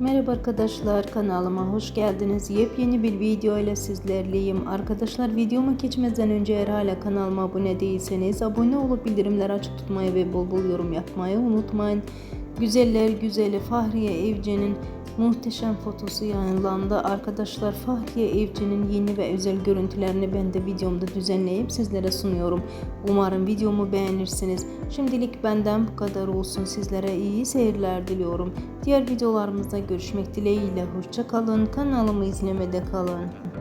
Merhaba arkadaşlar kanalıma hoş geldiniz. Yepyeni bir video ile sizlerleyim. Arkadaşlar videoma geçmeden önce eğer hala kanalıma abone değilseniz abone olup bildirimleri açık tutmayı ve bol bol yorum yapmayı unutmayın. Güzeller güzeli Fahriye Evcen'in muhteşem fotosu yayınlandı. Arkadaşlar Fahriye Evcen'in yeni ve özel görüntülerini ben de videomda düzenleyip sizlere sunuyorum. Umarım videomu beğenirsiniz. Şimdilik benden bu kadar olsun. Sizlere iyi seyirler diliyorum. Diğer videolarımızda görüşmek dileğiyle. Hoşça kalın. Kanalımı izlemede kalın.